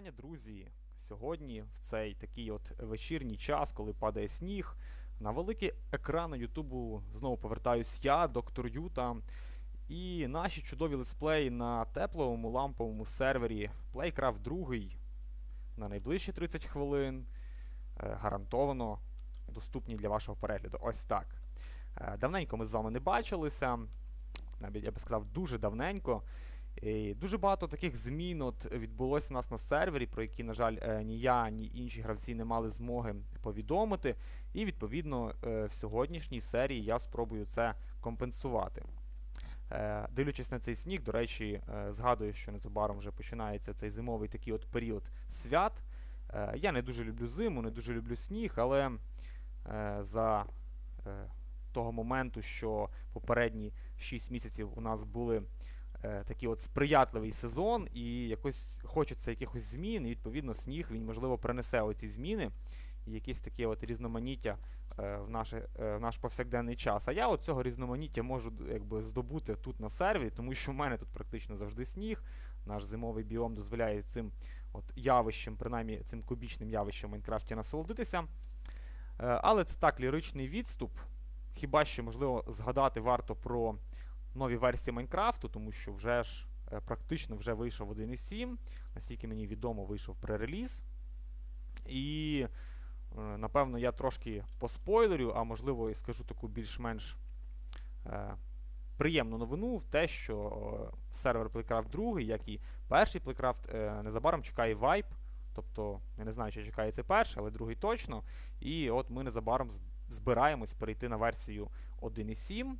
вітання, друзі! Сьогодні, в цей такий от вечірній час, коли падає сніг, на великі екрани Ютубу знову повертаюсь я, доктор Юта. І наші чудові летсплеї на тепловому ламповому сервері Playcraft 2 на найближчі 30 хвилин е, гарантовано доступні для вашого перегляду. Ось так. Е, Давненько ми з вами не бачилися. Навіть я би сказав, дуже давненько. Дуже багато таких змін от відбулося у нас на сервері, про які, на жаль, е, ні я, ні інші гравці не мали змоги повідомити. І, відповідно, е, в сьогоднішній серії я спробую це компенсувати. Е, Дивлячись на цей сніг, до речі, згадую, що незабаром вже починається цей зимовий такий от період свят. Я не дуже люблю зиму, не дуже люблю сніг, але за того моменту, що попередні 6 місяців у нас були такий от сприятливий сезон, і якось хочеться якихось змін, і відповідно сніг він, можливо, принесе оці зміни і якісь такі от різноманіття е, в, наше, е, в наш повсякденний час. А я от цього різноманіття можу якби, здобути тут на сервері, тому що в мене тут практично завжди сніг. Наш зимовий біом дозволяє цим от явищем, принаймні цим кубічним явищем в Майнкрафті насолодитися. Е, але це так, ліричний відступ. Хіба що, можливо, згадати варто про нові версії Майнкрафту, тому що вже ж е, практично вже вийшов 1.7, наскільки мені відомо, вийшов пререліз. І е, напевно я трошки поспойлерю, а можливо і скажу таку більш-менш е, приємну новину в те, що е, сервер Playcraft 2, як і перший Playcraft, е, незабаром чекає вайп. Тобто, я не знаю, чи чекає це перший, але другий точно. І от ми незабаром збираємось перейти на версію 1.7.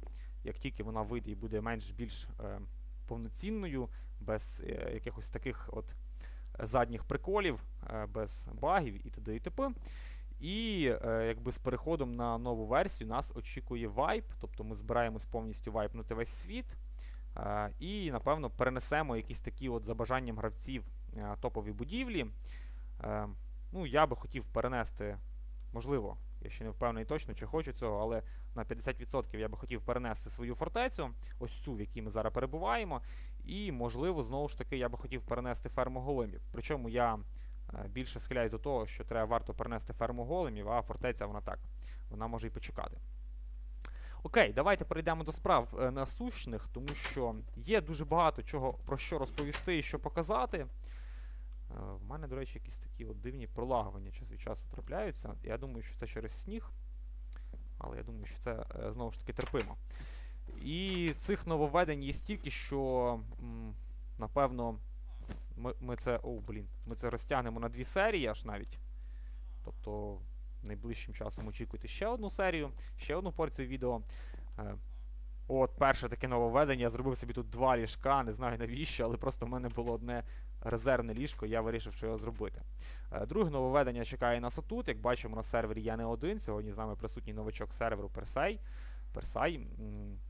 Як тільки вона вийде і буде менш-більш е, повноцінною, без е, якихось таких от задніх приколів, е, без багів і т.д. і т.п. І е, якби з переходом на нову версію нас очікує вайп, тобто ми збираємось повністю вайпнути весь світ. Е, і, напевно, перенесемо якісь такі от за бажанням гравців е, топові будівлі. Е, ну, я би хотів перенести, можливо, я ще не впевнений точно, чи хочу цього, але на 50% я би хотів перенести свою фортецю, ось цю, в якій ми зараз перебуваємо. І, можливо, знову ж таки, я би хотів перенести ферму големів. Причому я е, більше схиляюсь до того, що треба варто перенести ферму големів, а фортеця вона так, вона може і почекати. Окей, давайте перейдемо до справ е, насущних, тому що є дуже багато чого про що розповісти і що показати. Е, В мене, до речі, якісь такі от дивні пролагування час від часу трапляються. Я думаю, що це через сніг. Але я думаю, що це е, знову ж таки терпимо. І цих нововведень є стільки, що напевно ми, ми це. О, блін, ми це розтягнемо на дві серії аж навіть. Тобто найближчим часом очікуйте ще одну серію, ще одну порцію відео. От, перше таке нововведення. Я зробив собі тут два ліжка, не знаю навіщо, але просто в мене було одне резервне ліжко, я вирішив, що його зробити. Е, Друге нововведення чекає нас отут. Як бачимо, на сервері я не один. Сьогодні з нами присутній новачок серверу Персей. Персай,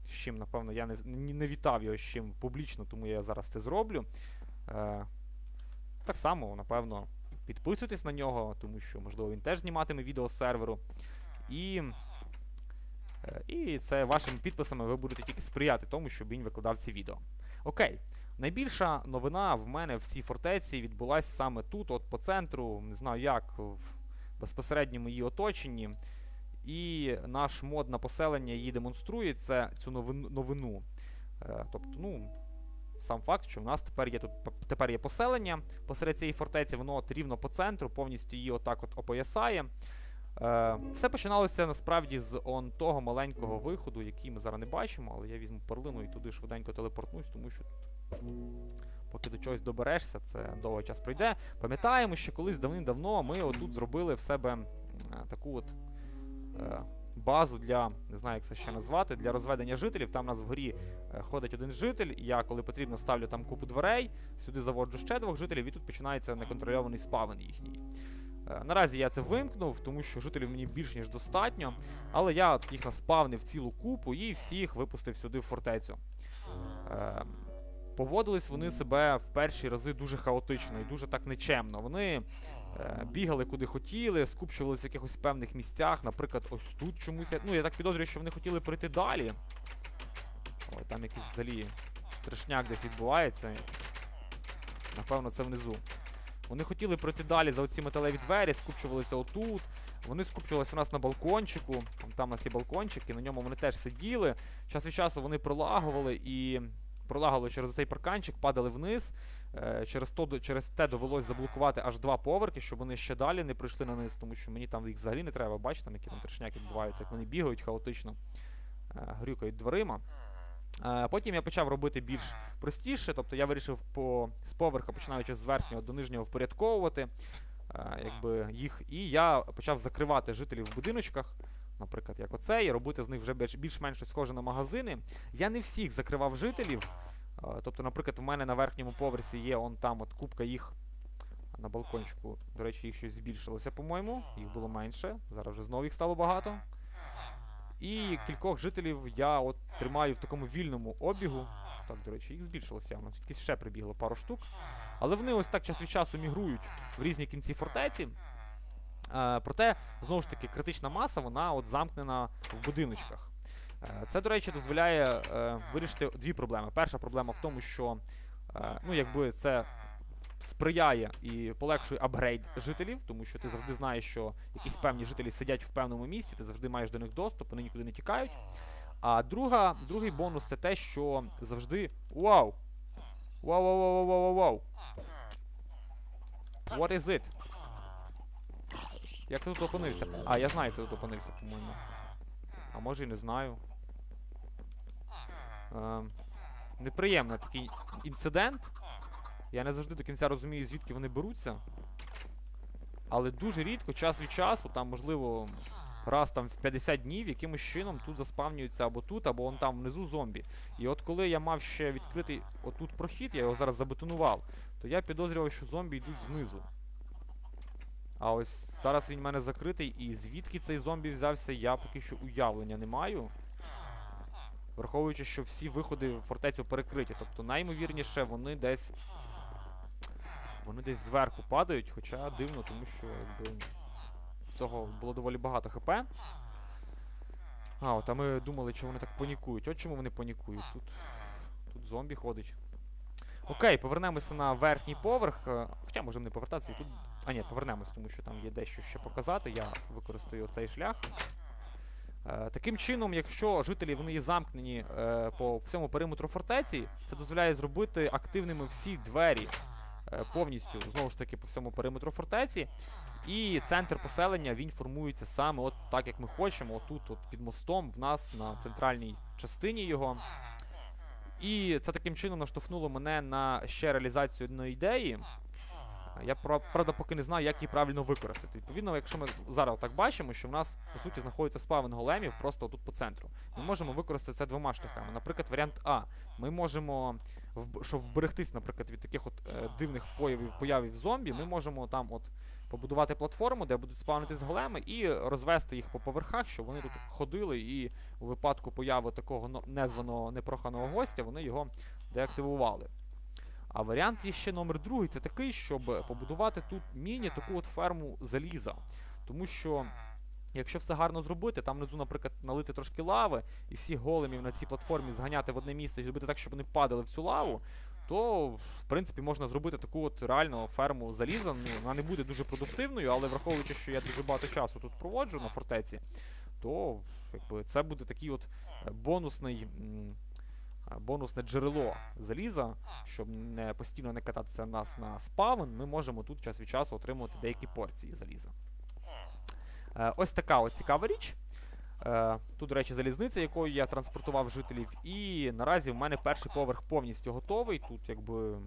з чим, напевно, я не, не, вітав його з чим публічно, тому я зараз це зроблю. Е, так само, напевно, підписуйтесь на нього, тому що, можливо, він теж зніматиме відео з серверу. І, і це вашими підписами ви будете тільки сприяти тому, щоб він викладав ці відео. Окей. Найбільша новина в мене в цій фортеці відбулася саме тут, от по центру, не знаю як, в безпосередньому її оточенні. І наш мод на поселення її демонструє це, цю новину. новину. Е, тобто, ну, сам факт, що в нас тепер є тут тепер є поселення посеред цієї фортеці, воно от рівно по центру, повністю її отак от опоясає. Е, все починалося насправді з он того маленького виходу, який ми зараз не бачимо, але я візьму перлину і туди швиденько телепортнусь, тому що поки до чогось доберешся, це довгий час пройде. Пам'ятаємо, що колись давним-давно ми отут зробили в себе е, таку от е, базу для, не знаю, як це ще назвати, для розведення жителів. Там у нас вгорі ходить один житель. Я, коли потрібно, ставлю там купу дверей, сюди заводжу ще двох жителів, і тут починається неконтрольований спавен їхній. Е, Наразі я це вимкнув, тому що жителів мені більш ніж достатньо. Але я їх наспавнив цілу купу і всіх випустив сюди в фортецю. Е, Поводились вони себе в перші рази дуже хаотично і дуже так нечемно. Вони е, бігали куди хотіли, скупчувалися в якихось певних місцях. Наприклад, ось тут чомусь. Ну, я так підозрюю, що вони хотіли пройти далі. Ой, там якийсь взагалі трешняк десь відбувається. Напевно, це внизу. Вони хотіли пройти далі за оці металеві двері, скупчувалися отут. Вони скупчувалися у нас на балкончику. Там у нас є балкончик, і на ньому вони теж сиділи. Час від часу вони пролагували і пролагали через цей парканчик, падали вниз. Е, через, то, через те довелось заблокувати аж два поверхи, щоб вони ще далі не прийшли на низ, тому що мені там їх взагалі не треба. Бачите, там які там трешняки відбуваються, як вони бігають хаотично, е, грюкають дверима. Е, Потім я почав робити більш простіше, тобто я вирішив по, з поверха, починаючи з верхнього до нижнього, впорядковувати е, якби, їх. І я почав закривати жителів в будиночках, наприклад, як оцей, і робити з них вже більш- більш-менш схоже на магазини. Я не всіх закривав жителів. е, Тобто, наприклад, в мене на верхньому поверсі є он там от кубка їх на балкончику. До речі, їх щось збільшилося, по-моєму. Їх було менше. Зараз вже знову їх стало багато. І кількох жителів я от тримаю в такому вільному обігу. Так, до речі, їх збільшилося явно. Тільки ще прибігло пару штук. Але вони ось так час від часу мігрують в різні кінці фортеці. Е, проте, знову ж таки, критична маса, вона от замкнена в будиночках. Е, це, до речі, дозволяє е, вирішити дві проблеми. Перша проблема в тому, що е, ну, якби це сприяє і полегшує апгрейд жителів, тому що ти завжди знаєш, що якісь певні жителі сидять в певному місці, ти завжди маєш до них доступ, вони нікуди не тікають. А друга, другий бонус це те, що завжди. Вау! Вау, вау, вау, вау, вау, вау. What is it? Як ти тут опинився? А, я знаю, ти тут опинився, по-моєму. А може і не знаю. Ем, неприємний такий інцидент. Я не завжди до кінця розумію, звідки вони беруться. Але дуже рідко, час від часу, там, можливо, раз там в 50 днів якимось чином тут заспавнюються або тут, або вон там внизу зомбі. І от коли я мав ще відкритий отут прохід, я його зараз забетонував, то я підозрював, що зомбі йдуть знизу. А ось зараз він в мене закритий, і звідки цей зомбі взявся, я поки що уявлення не маю. Враховуючи, що всі виходи в фортецю перекриті. Тобто наймовірніше вони десь. Вони десь зверху падають, хоча дивно, тому що якби цього було доволі багато ХП. А, от а ми думали, що вони так панікують. От чому вони панікують. Тут, тут зомбі ходить. Окей, повернемося на верхній поверх. е, Хоча можемо не повертатися і тут. А ні, повернемось, тому що там є дещо ще показати. Я використаю цей шлях. Е, Таким чином, якщо жителі вони замкнені е, по всьому периметру фортеці, це дозволяє зробити активними всі двері повністю знову ж таки по всьому периметру фортеці. І центр поселення він формується саме от так, як ми хочемо. Отут, от під мостом, в нас на центральній частині його. І це таким чином наштовхнуло мене на ще реалізацію одної ідеї. Я правда поки не знаю, як її правильно використати. Відповідно, якщо ми зараз так бачимо, що в нас по суті знаходиться спавен големів просто тут по центру. Ми можемо використати це двома шляхами. Наприклад, варіант А. Ми можемо, щоб вберегтись, наприклад, від таких от е, дивних появів, появів зомбі, ми можемо там от побудувати платформу, де будуть спавнитись големи, і розвести їх по поверхах, щоб вони тут ходили, і у випадку появи такого незваного непроханого гостя вони його деактивували. А варіант є ще номер другий це такий, щоб побудувати тут міні таку от ферму заліза. Тому що, якщо все гарно зробити, там внизу, наприклад, налити трошки лави, і всіх големів на цій платформі зганяти в одне місце і зробити так, щоб вони падали в цю лаву, то в принципі можна зробити таку от реальну ферму заліза. Ну, вона не буде дуже продуктивною, але враховуючи, що я дуже багато часу тут проводжу на фортеці, то якби, це буде такий от е, бонусний. Е, Бонусне джерело заліза, щоб не постійно не кататися нас на спавн, ми можемо тут час від часу отримувати деякі порції заліза. Е, ось така от цікава річ. Е, тут, до речі, залізниця, якою я транспортував жителів. І наразі в мене перший поверх повністю готовий. Тут якби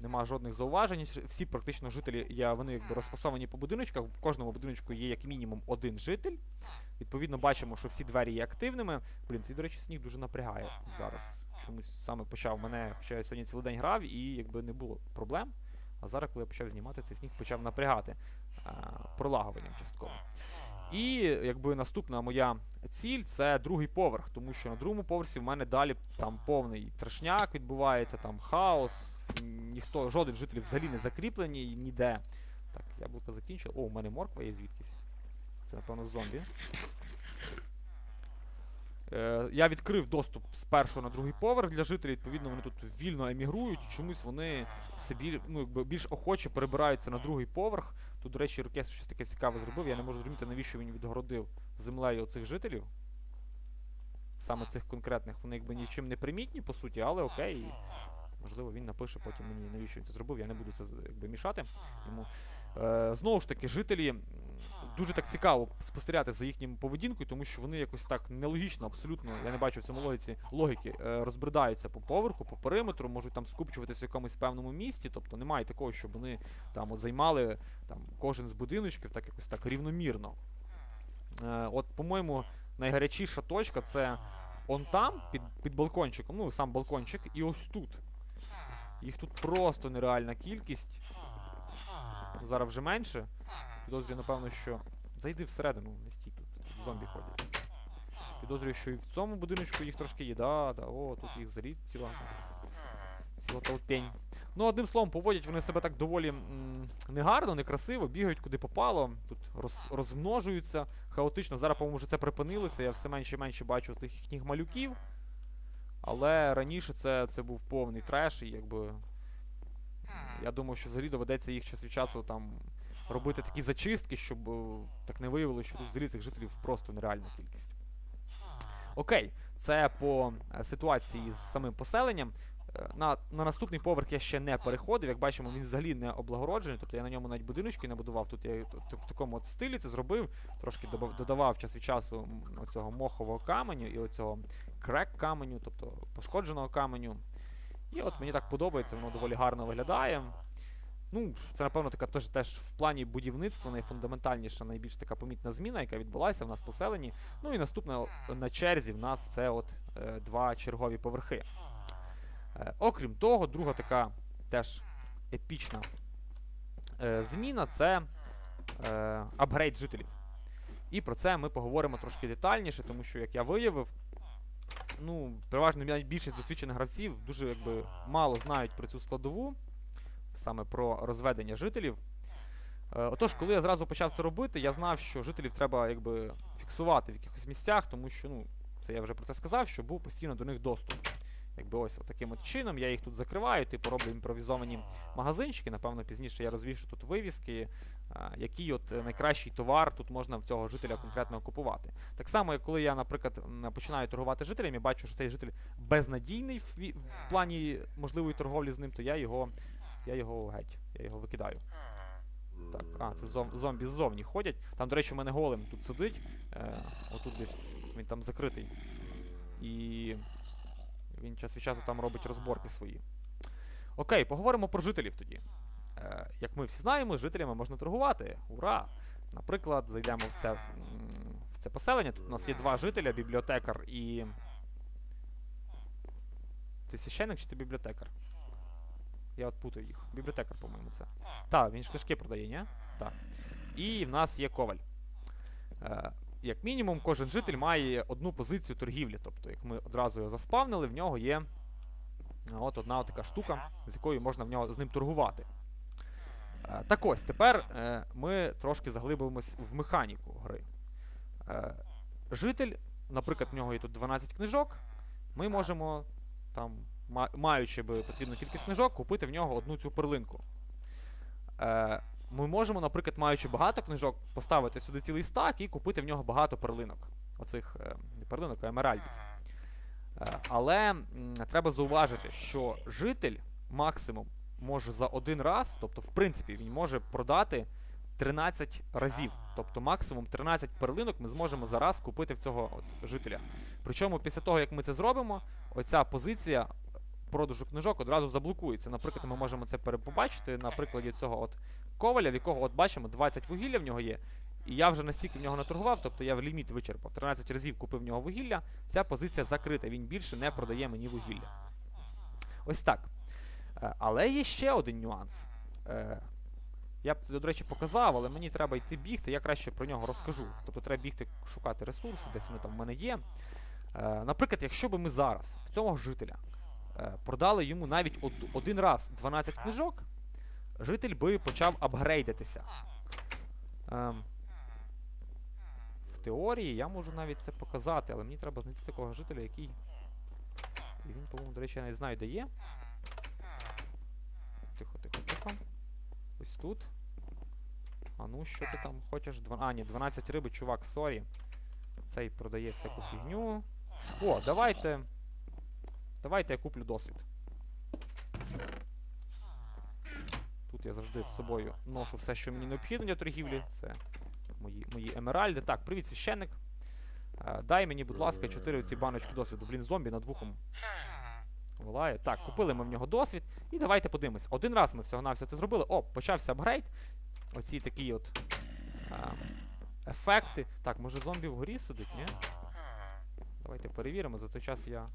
нема жодних зауважень. Всі практично жителі я, вони якби розфасовані по будиночках. В кожному будиночку є як мінімум один житель. Відповідно, бачимо, що всі двері є активними. Блін, цей, до речі, сніг дуже напрягає зараз. Чомусь саме почав мене, хоча я сьогодні цілий день грав і якби не було проблем. А зараз, коли я почав знімати, цей сніг почав напрягати а, пролагуванням частково. І якби наступна моя ціль це другий поверх, тому що на другому поверсі в мене далі там повний трешняк відбувається, там хаос, ніхто, жоден житель взагалі не закріплений ніде. Так, яблуко закінчив. О, у мене морква є звідкись. Це, напевно, зомбі. Е, я відкрив доступ з першого на другий поверх для жителів. Відповідно, вони тут вільно емігрують. і Чомусь вони собі ну, якби більш охоче перебираються на другий поверх. Тут, до речі, Рокес щось таке цікаве зробив. Я не можу зрозуміти, навіщо він відгородив землею цих жителів. Саме цих конкретних. Вони якби нічим не примітні, по суті, але окей. Можливо, він напише потім мені, навіщо він це зробив. Я не буду це якби мішати йому. Е, знову ж таки, жителі дуже так цікаво спостерігати за їхнім поведінкою, тому що вони якось так нелогічно, абсолютно, я не бачу в цьому логіці логіки, е, розбридаються по поверху, по периметру, можуть там скупчуватися в якомусь певному місці. Тобто немає такого, щоб вони там займали там кожен з будиночків так якось так рівномірно. Е, от, по-моєму, найгарячіша точка це он там, під, під балкончиком, ну сам балкончик, і ось тут. Їх тут просто нереальна кількість. Зараз вже менше. Підозрюю, напевно, що. Зайди всередину, не стій тут. Зомбі ходять. Підозрюю, що і в цьому будиночку їх трошки є. Да, да, о, тут їх заліт ціла. Ціла толпень. Ну, одним словом, поводять вони себе так доволі негарно, некрасиво, бігають куди попало, тут роз, розмножуються хаотично. Зараз, по-моєму, вже це припинилося. Я все менше і менше бачу цих їхніх малюків. Але раніше це, це був повний треш, і якби. Я думав, що взагалі доведеться їх час від часу там робити такі зачистки, щоб е, так не виявилося, що тут цих жителів просто нереальна кількість. Окей, це по е, ситуації з самим поселенням. Е, На, на наступний поверх я ще не переходив. Як бачимо, він взагалі не облагороджений. Тобто я на ньому навіть будиночки не будував. Тут я в такому от стилі це зробив. Трошки додавав час від часу оцього мохового каменю і оцього крек каменю, тобто пошкодженого каменю. І от мені так подобається, воно доволі гарно виглядає. Ну, це, напевно, така теж, теж в плані будівництва найфундаментальніша, найбільш така помітна зміна, яка відбулася в нас в поселенні. Ну і наступна на черзі в нас це от е, два чергові поверхи. Е, окрім того, друга така теж епічна е, зміна це е, апгрейд жителів. І про це ми поговоримо трошки детальніше, тому що, як я виявив, ну, переважно більшість досвідчених гравців дуже якби мало знають про цю складову, саме про розведення жителів. Е, Отож, коли я зразу почав це робити, я знав, що жителів треба якби фіксувати в якихось місцях, тому що, ну, це я вже про це сказав, що був постійно до них доступ. Якби ось таким от чином я їх тут закриваю, типу роблю імпровізовані магазинчики. Напевно, пізніше я розвішу тут вивіски, який от е, найкращий товар тут можна в цього жителя конкретно купувати. Так само, як коли я, наприклад, починаю торгувати жителям і бачу, що цей житель безнадійний в плані можливої торговлі з ним, то я його, я його геть, я його викидаю. Так, а, це зом, зомбі ззовні ходять. Там, до речі, у мене голем тут сидить. Е, отут десь він там закритий. І він час від часу там робить розборки свої. Окей, поговоримо про жителів тоді. Е, як ми всі знаємо, з жителями можна торгувати. Ура! Наприклад, зайдемо в це, в це поселення. Тут у нас є два жителя, бібліотекар і. Ти священник чи ти бібліотекар? Я от путаю їх. Бібліотекар, по-моєму, це. Так, він ж книжки продає, ні? Так. І в нас є коваль. Е, як мінімум, кожен житель має одну позицію торгівлі. Тобто, як ми одразу його заспавнили, в нього є е, от одна от така штука, з якою можна в нього з ним торгувати. Е, так ось, тепер е, ми трошки заглибимось в механіку гри. Е, житель, наприклад, в нього є тут 12 книжок. Ми можемо, там, маючи би потрібну кількість книжок, купити в нього одну цю перлинку. Е, ми можемо, наприклад, маючи багато книжок, поставити сюди цілий стак і купити в нього багато перлинок. Оцих е, не перлинок, а емеральдів. Е, але треба зауважити, що житель максимум може за один раз, тобто, в принципі, він може продати 13 разів. Тобто максимум 13 перлинок ми зможемо за раз купити в цього от, жителя. Причому після того, як ми це зробимо, оця позиція продажу книжок одразу заблокується. Наприклад, ми можемо це пере- побачити на прикладі цього от коваля, в якого, от бачимо, 20 вугілля в нього є. І я вже настільки в нього наторгував, тобто я в ліміт вичерпав. 13 разів купив в нього вугілля, ця позиція закрита, він більше не продає мені вугілля. Ось так. Е, Але є ще один нюанс. Е, Я б це, до речі, показав, але мені треба йти бігти, я краще про нього розкажу. Тобто треба бігти шукати ресурси, десь вони там в мене є. Е, Наприклад, якщо би ми зараз в цього жителя продали йому навіть од- один раз 12 книжок, житель би почав апгрейдитися. Ем, теорії я можу навіть це показати, але мені треба знайти такого жителя, який. І він, по-моєму, до речі, я не знаю, де є. Тихо, тихо, тихо. Ось тут. А ну, що ти там хочеш? Два... А, ні, 12 риби, чувак, сорі. Цей продає всяку фігню. О, давайте. Давайте я куплю досвід. Тут я завжди з собою ношу все, що мені необхідно для торгівлі. Це мої, мої емеральди. Так, привіт, священник. Е, дай мені, будь ласка, 4 ці баночки досвіду. Блін, зомбі над вухом волає. Так, купили ми в нього досвід. І давайте подивимось. Один раз ми всього на все це зробили. О, почався апгрейд. Оці такі от е, ефекти. Так, може зомбі вгорі сидить, ні? Давайте перевіримо. За той час я.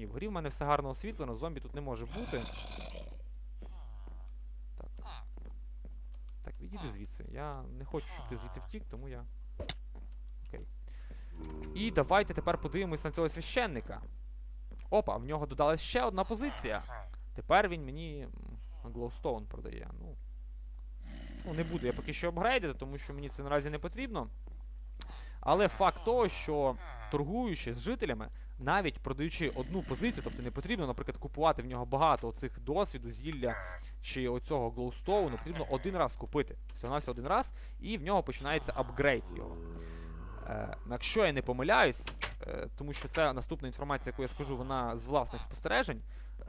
Ні, вгорі в мене все гарно освітлено, зомбі тут не може бути. Так. Так, відійди звідси. Я не хочу, щоб ти звідси втік, тому я. Окей. І давайте тепер подивимось на цього священника. Опа, в нього додалась ще одна позиція. Тепер він мені Glowstone продає. Ну, ну, не буду я поки що апгрейдити, тому що мені це наразі не потрібно. Але факт того, що торгуючи з жителями, навіть продаючи одну позицію, тобто не потрібно, наприклад, купувати в нього багато оцих досвіду, зілля чи оцього глоустоуну, потрібно один раз купити. Всього навсього один раз, і в нього починається апгрейд його. Е, якщо я не помиляюсь, е, тому що це наступна інформація, яку я скажу, вона з власних спостережень,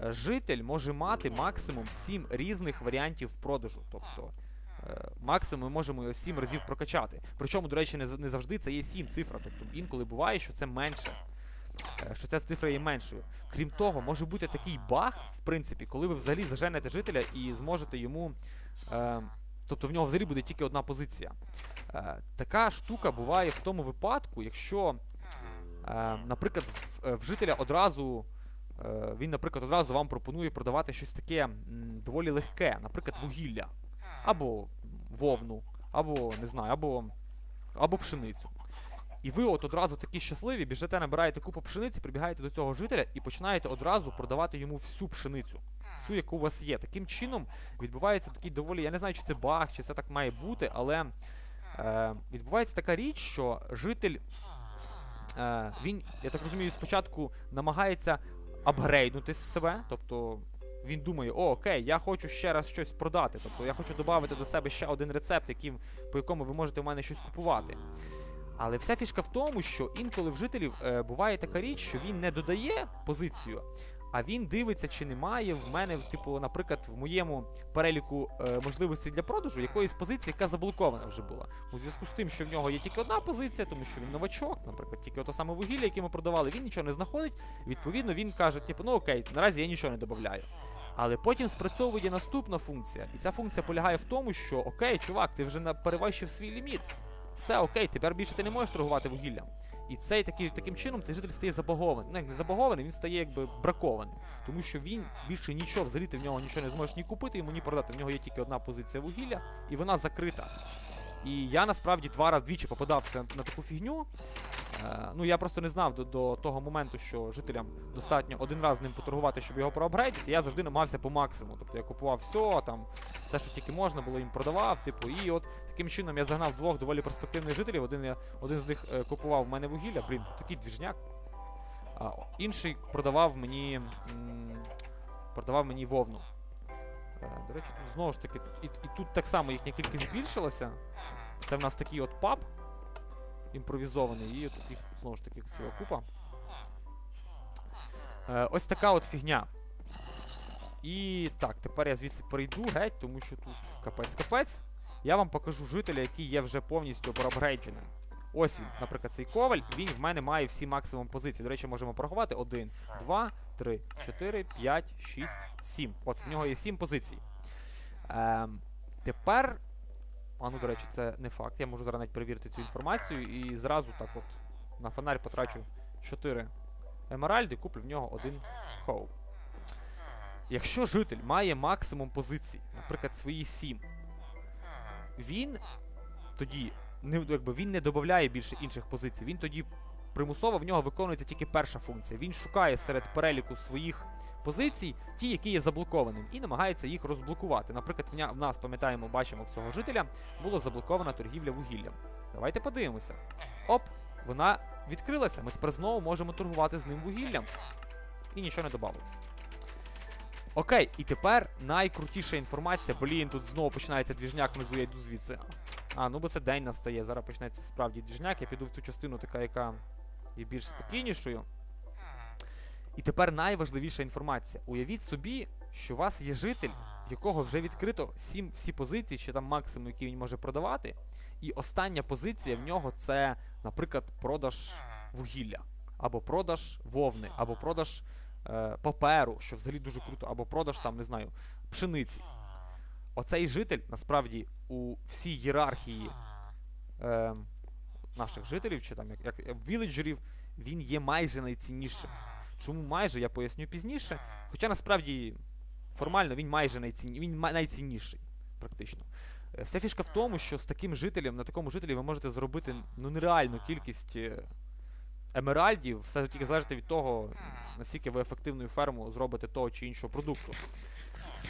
е, житель може мати максимум 7 різних варіантів продажу. Тобто максимум ми можемо його 7 разів прокачати. Причому, до речі, не, завжди це є 7 цифра. Тобто інколи буває, що це менше. е, Що ця цифра є меншою. Крім того, може бути такий баг, в принципі, коли ви взагалі заженете жителя і зможете йому. Е, тобто в нього взагалі буде тільки одна позиція. Е, така штука буває в тому випадку, якщо, е, наприклад, в, е, в жителя одразу. е, Він, наприклад, одразу вам пропонує продавати щось таке доволі легке, наприклад, вугілля, або вовну, або не знаю, або, або пшеницю. І ви от одразу такі щасливі, біжите, набираєте купу пшениці, прибігаєте до цього жителя і починаєте одразу продавати йому всю пшеницю, всю, яку у вас є. Таким чином відбувається такий доволі. Я не знаю, чи це баг, чи це так має бути, але е, відбувається така річ, що житель. Е, він, я так розумію, спочатку намагається апгрейднути себе, тобто він думає, о, окей, я хочу ще раз щось продати. Тобто я хочу додати до себе ще один рецепт, яким, по якому ви можете в мене щось купувати. Але вся фішка в тому, що інколи в жителів е, буває така річ, що він не додає позицію, а він дивиться, чи немає в мене, типу, наприклад, в моєму переліку е, можливостей для продажу якоїсь позиції, яка заблокована вже була. У зв'язку з тим, що в нього є тільки одна позиція, тому що він новачок, наприклад, тільки ото саме вугілля, яке ми продавали, він нічого не знаходить. Відповідно, він каже, типу, ну окей, наразі я нічого не додаю. Але потім спрацьовує наступна функція. І ця функція полягає в тому, що окей, чувак, ти вже перевищив свій ліміт. Все окей, тепер більше ти не можеш торгувати вугіллям. І цей такий, таким чином цей житель стає забагований. Ну, як не забагований, він стає якби бракованим. Тому що він більше нічого, взагалі ти в нього нічого не зможеш ні купити, йому ні продати. В нього є тільки одна позиція вугілля, і вона закрита. І я насправді два рази двічі попадав на таку фігню. Е, ну я просто не знав до, до того моменту, що жителям достатньо один раз з ним поторгувати, щоб його проапгрейдити. Я завжди намагався по максимуму. Тобто я купував все, там все, що тільки можна було, їм продавав. Типу, і от таким чином я загнав двох доволі перспективних жителів. Один я один з них е, купував в мене вугілля. Блін, такий двіжняк. А інший продавав мені. м, продавав мені вовну. Е, До речі, тут знову ж таки, і, і тут так само їхня кількість збільшилася. Це в нас такий от паб імпровізований, і тут їх знову ж таки ціла купа. Е, ось така от фігня. І так, тепер я звідси перейду геть, тому що тут капець-капець. Я вам покажу жителя, який є вже повністю проапгрейдженим. Ось він, наприклад, цей коваль, він в мене має всі максимум позицій. До речі, можемо порахувати. 1, 2, 3, 4, 5, 6, 7. От, в нього є 7 позицій. Ем, тепер. А ну, до речі, це не факт. Я можу зараз навіть перевірити цю інформацію і зразу так от на фонарь потрачу 4 емеральди, куплю в нього один хоу. Якщо житель має максимум позицій, наприклад, свої 7, він тоді не, якби, він не додає більше інших позицій. Він тоді примусово в нього виконується тільки перша функція. Він шукає серед переліку своїх позицій, ті, які є заблокованими, і намагається їх розблокувати. Наприклад, в нас, пам'ятаємо, бачимо в цього жителя, була заблокована торгівля вугіллям. Давайте подивимося. Оп, вона відкрилася. Ми тепер знову можемо торгувати з ним вугіллям. І нічого не додавалося. Окей, і тепер найкрутіша інформація. Блін, тут знову починається двіжняк внизу, я йду звідси. А, ну бо це день настає. Зараз почнеться справді двіжняк. Я піду в ту частину, така, яка є більш спокійнішою. І тепер найважливіша інформація. Уявіть собі, що у вас є житель, якого вже відкрито 7 всі позиції, чи там максимум, які він може продавати. І остання позиція в нього це, наприклад, продаж вугілля, або продаж вовни, або продаж е, паперу, що взагалі дуже круто, або продаж там, не знаю, пшениці. Оцей житель насправді у всій ієрархії е, наших жителів, чи там як, як віледжерів, він є майже найціннішим. Чому майже, я поясню пізніше. Хоча насправді формально він майже найцінні, він найцінніший, практично. Е, Вся фішка в тому, що з таким жителем, на такому жителі ви можете зробити ну, нереальну кількість е, емеральдів, все тільки залежить від того, наскільки ви ефективною ферму зробите того чи іншого продукту.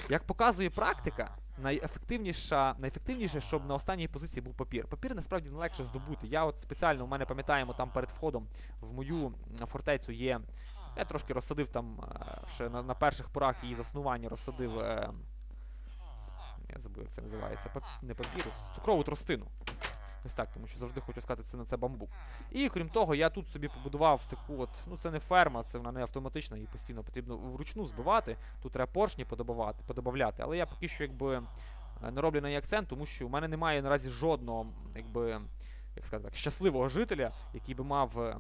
Як показує практика, найефективніша, найефективніше, щоб на останній позиції був папір. Папір насправді не легше здобути. Я от спеціально, у мене пам'ятаємо, там перед входом в мою фортецю є. Я трошки розсадив там е, ще на, на перших порах її заснування розсадив. Е, я забув, як це називається. Пап... Не папірус, цукрову тростину. Ось так, тому що завжди хочу сказати, це на це бамбук. І крім того, я тут собі побудував таку от, ну це не ферма, це вона не автоматична, її постійно потрібно вручну збивати. Тут треба поршні подобавляти. Але я поки що якби е, не роблю на неї акцент, тому що у мене немає наразі жодного, якби, як сказати так, щасливого жителя, який би мав. е,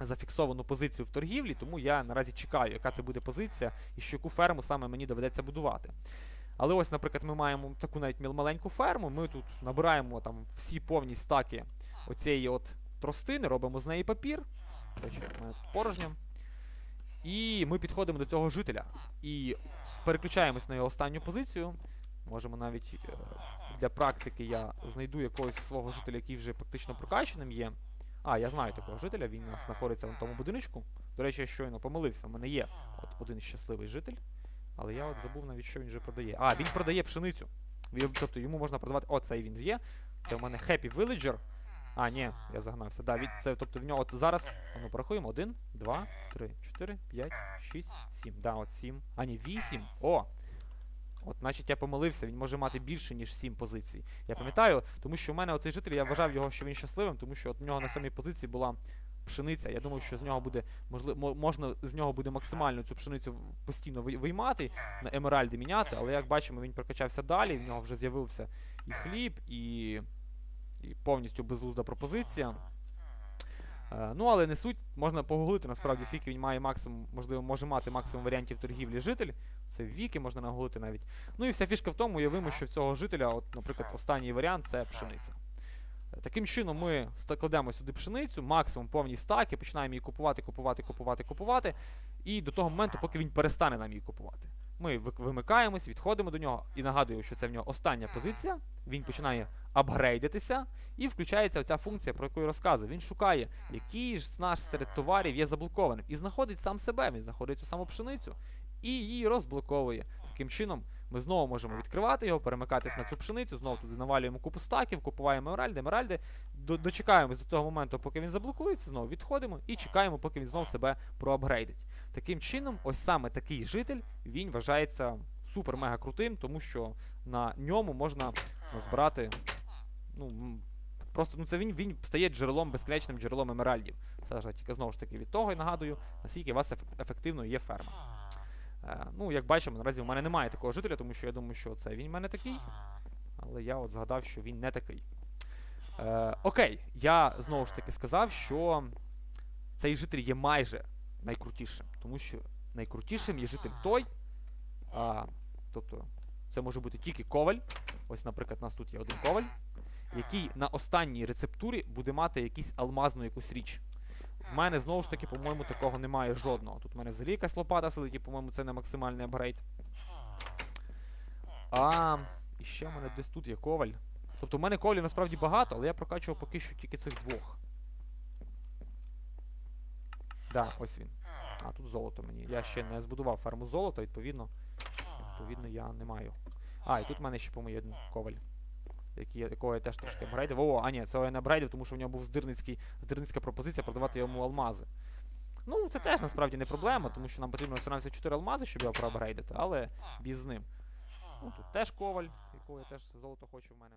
Зафіксовану позицію в торгівлі, тому я наразі чекаю, яка це буде позиція і що яку ферму саме мені доведеться будувати. Але ось, наприклад, ми маємо таку навіть маленьку ферму. Ми тут набираємо там всі повні стаки оцієї от тростини, робимо з неї папір. Речі, мене тут порожньо. І ми підходимо до цього жителя і переключаємось на його останню позицію. Можемо навіть е, для практики я знайду якогось свого жителя, який вже практично прокачаним є. А, я знаю такого жителя, він у нас знаходиться в тому будиночку. До речі, я щойно помилився. У мене є от один щасливий житель. Але я от забув навіть, що він вже продає. А, він продає пшеницю. Тобто йому можна продавати. О, цей він є. Це у мене Happy Villager. А, ні, я загнався. Да, від, це, тобто в нього от зараз. Ну, порахуємо. 1, 2, 3, 4, 5, 6, 7. Да, от 7. А, ні, 8. О! От, значить, я помилився, він може мати більше, ніж 7 позицій. Я пам'ятаю, тому що в мене оцей житель, я вважав його, що він щасливим, тому що от в нього на сьомій позиції була пшениця. Я думав, що з нього буде можливо, можна з нього буде максимально цю пшеницю постійно виймати, на емеральди міняти, але як бачимо, він прокачався далі, в нього вже з'явився і хліб, і, і повністю безглузда пропозиція. Е, ну, але не суть, можна погуглити насправді, скільки він має максимум, можливо, може мати максимум варіантів торгівлі житель. Це віки можна нагуглити навіть. Ну і вся фішка в тому, уявимо, що в цього жителя, от, наприклад, останній варіант це пшениця. Таким чином ми кладемо сюди пшеницю, максимум повні стаки, починаємо її купувати, купувати, купувати, купувати. І до того моменту, поки він перестане нам її купувати. Ми вимикаємось, відходимо до нього і нагадую, що це в нього остання позиція. Він починає апгрейдитися, і включається оця функція, про яку я розказую. Він шукає, який ж наш серед товарів є заблокованим, і знаходить сам себе. Він знаходить цю саму пшеницю і її розблоковує. Таким чином, ми знову можемо відкривати його, перемикатись на цю пшеницю, знову туди навалюємо купу стаків, купуваємо емеральди, емеральди, дочекаємось до того моменту, поки він заблокується, знову відходимо і чекаємо, поки він знову себе проапгрейдить. Таким чином, ось саме такий житель він вважається супер-мега крутим, тому що на ньому можна назбирати. Ну, просто ну, це він, він стає джерелом, безкінечним джерелом емеральдів. Це залежить тільки знову ж таки від того, і нагадую, наскільки у вас еф- ефективно є ферма. Е, ну, як бачимо, наразі у мене немає такого жителя, тому що я думаю, що це він в мене такий. Але я от згадав, що він не такий. Е, окей, я знову ж таки сказав, що цей житель є майже найкрутішим, тому що найкрутішим є житель той. А, тобто, це може бути тільки коваль. Ось, наприклад, у нас тут є один коваль, який на останній рецептурі буде мати якусь алмазну якусь річ. В мене знову ж таки, по-моєму, такого немає жодного. Тут в мене взагалі якась лопата сидить, і, по-моєму, це не максимальний апгрейд. А, і ще в мене десь тут є коваль. Тобто в мене ковалів насправді багато, але я прокачував поки що тільки цих двох. Да, ось він. А, тут золото мені. Я ще не збудував ферму золота, відповідно. Відповідно, я не маю. А, і тут в мене ще, по-моєму, коваль. Який, якого я теж трошки апгрейдив. О, а ні, це я не апгрейдив, тому що в нього був здирницький, здирницька пропозиція продавати йому алмази. Ну, це теж насправді не проблема, тому що нам потрібно 174 алмази, щоб його проапгрейдити, але біз з ним. Ну, тут теж коваль, якого я теж золото хочу в мене.